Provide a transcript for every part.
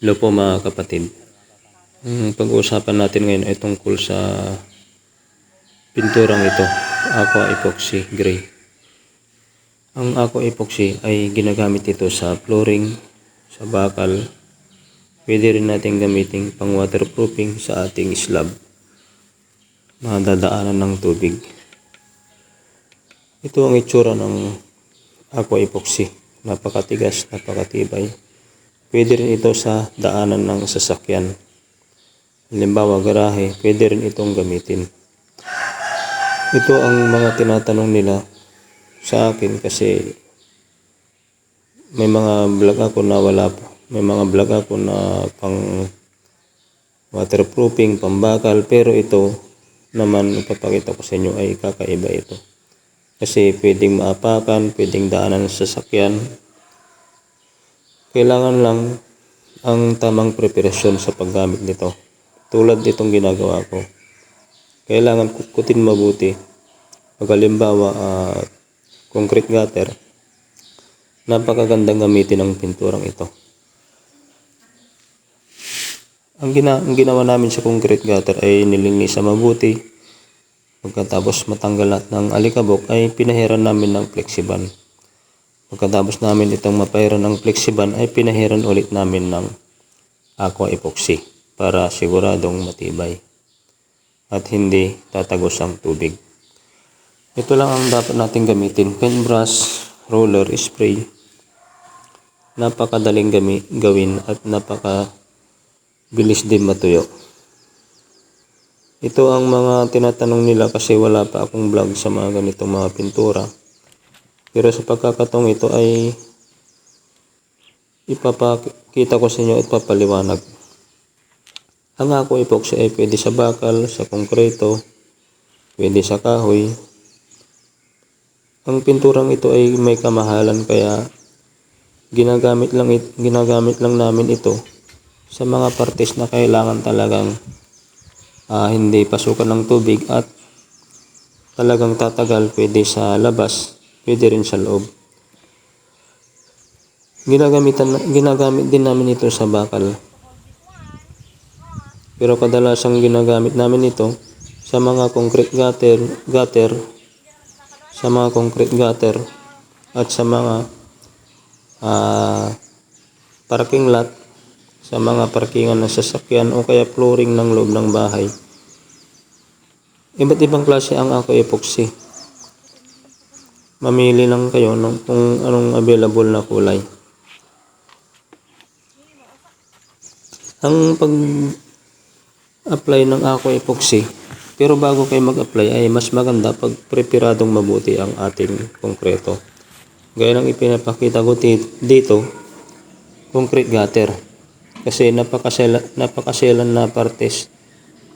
Hello po mga kapatid. Ang pag-uusapan natin ngayon ay tungkol sa pinturang ito, Aqua Epoxy Gray. Ang Aqua Epoxy ay ginagamit ito sa flooring, sa bakal. Pwede rin natin gamitin pang waterproofing sa ating slab na dadaanan ng tubig. Ito ang itsura ng Aqua Epoxy. Napakatigas, napakatibay. Pwede rin ito sa daanan ng sasakyan. Halimbawa, garahe, pwede rin itong gamitin. Ito ang mga tinatanong nila sa akin kasi may mga vlog ako na wala pa. May mga vlog ako na pang waterproofing, pambakal, pero ito naman ipapakita ko sa inyo ay kakaiba ito. Kasi pwedeng maapakan, pwedeng daanan sa sasakyan, kailangan lang ang tamang preparasyon sa paggamit nito. Tulad nitong ginagawa ko. Kailangan kukutin mabuti. Pag halimbawa, ah, concrete gutter, napakagandang gamitin ng pinturang ito. Ang, gina ang ginawa namin sa concrete gutter ay nilinis sa mabuti. Pagkatapos matanggal lahat ng alikabok ay pinahiran namin ng flexiban. Pagkatapos namin itong mapairan ng flexiban ay pinahiran ulit namin ng aqua epoxy para siguradong matibay at hindi tatagos ang tubig. Ito lang ang dapat natin gamitin. Paintbrush, roller, spray. Napakadaling gami gawin at napaka bilis din matuyo. Ito ang mga tinatanong nila kasi wala pa akong vlog sa mga ganitong mga pintura. Pero sa pagkakataong ito ay ipapakita ko sa inyo at papaliwanag. Ang ako epoxy ay pwede sa bakal, sa konkreto, pwede sa kahoy. Ang pinturang ito ay may kamahalan kaya ginagamit lang it, ginagamit lang namin ito sa mga partes na kailangan talagang ah, hindi pasukan ng tubig at talagang tatagal pwede sa labas pwede rin sa loob. Ginagamitan, ginagamit din namin ito sa bakal. Pero kadalasang ginagamit namin ito sa mga concrete gutter, gutter sa mga concrete gutter at sa mga ah, parking lot sa mga parkingan ng sasakyan o kaya flooring ng loob ng bahay. Iba't ibang klase ang ako epoxy mamili lang kayo ng kung anong available na kulay. Ang pag apply ng Aqua Epoxy, pero bago kayo mag-apply ay mas maganda pag preparadong mabuti ang ating konkreto. Gaya ng ipinapakita ko dito, concrete gutter. Kasi napakasela, napakaselan na partes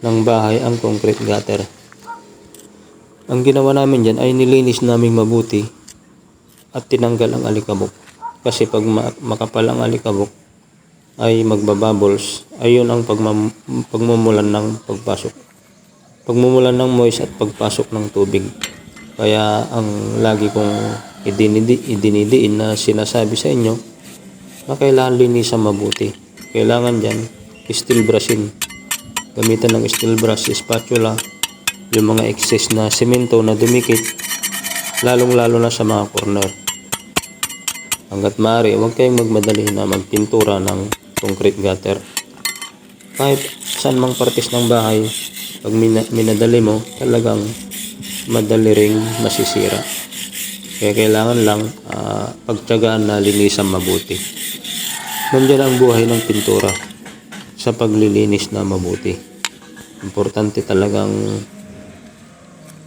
ng bahay ang concrete gutter. Ang ginawa namin dyan ay nilinis namin mabuti at tinanggal ang alikabok. Kasi pag ma- makapal ang alikabok ay magbabubbles. Ayun ang pagmam- pagmumulan ng pagpasok. Pagmumulan ng moist at pagpasok ng tubig. Kaya ang lagi kong idinidi, idinidiin na sinasabi sa inyo na kailangan linisan mabuti. Kailangan dyan steel brushin. Gamitan ng steel brush, spatula, yung mga excess na semento na dumikit lalong lalo na sa mga corner. Hanggat maaari huwag kayong magmadali na magpintura ng concrete gutter. Kahit saan mang partes ng bahay pag mina- minadali mo talagang madali ring masisira. Kaya kailangan lang ah, pagtyagaan na linisan mabuti. Nandiyan ang buhay ng pintura sa paglilinis na mabuti. Importante talagang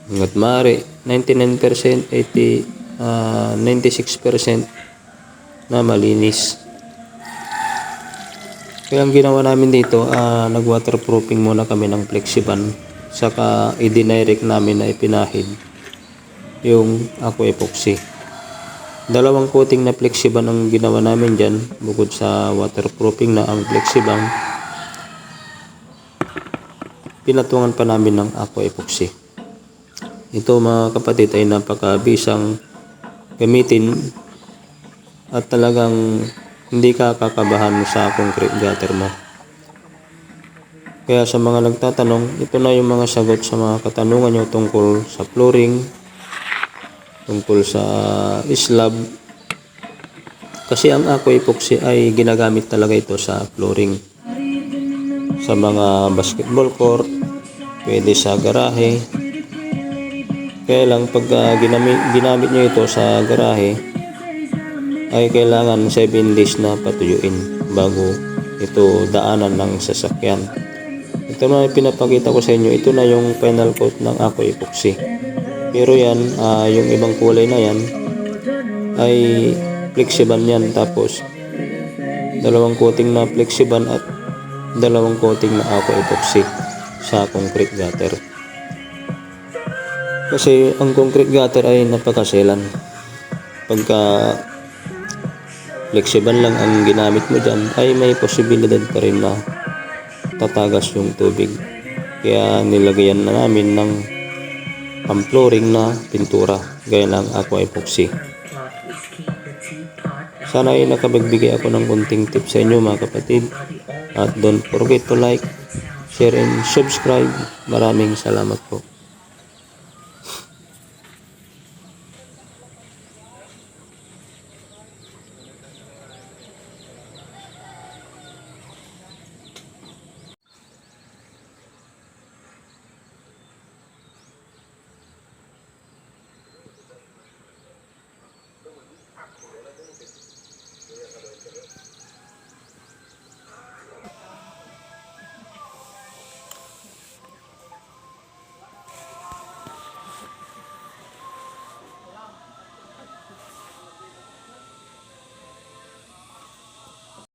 hanggat maaari 99% 80 ah, 96% na malinis. Kaya ang ginawa namin dito ah, nag waterproofing muna kami ng flexiban. Saka i-direct namin na ipinahid yung aqua epoxy. Dalawang coating na flexiban ang ginawa namin dyan bukod sa waterproofing na ang flexiban. Pinatungan pa namin ng aqua epoxy ito mga kapatid ay napakabisang gamitin at talagang hindi ka kakabahan sa concrete gutter mo. Kaya sa mga nagtatanong, ito na yung mga sagot sa mga katanungan nyo tungkol sa flooring, tungkol sa slab. Kasi ang ako epoxy ay ginagamit talaga ito sa flooring. Sa mga basketball court, pwede sa garahe. Kaya lang pag ah, ginamit, ginamit nyo ito sa garahe, ay kailangan 7 days na patuyuin bago ito daanan ng sasakyan. Ito na pinapakita ko sa inyo. Ito na yung final coat ng Ako Epoxy. Pero yan, ah, yung ibang kulay na yan, ay flexiban yan. Tapos, dalawang coating na flexiban at dalawang coating na Ako Epoxy sa concrete gutter. Kasi ang concrete gutter ay napakaselan. Pagka flexible lang ang ginamit mo dyan, ay may posibilidad pa rin na tatagas yung tubig. Kaya nilagayan na namin ng pang-flooring na pintura, gaya ng aqua epoxy. Sana ay nakabagbigay ako ng kunting tips sa inyo mga kapatid. At don't forget to like, share and subscribe. Maraming salamat po.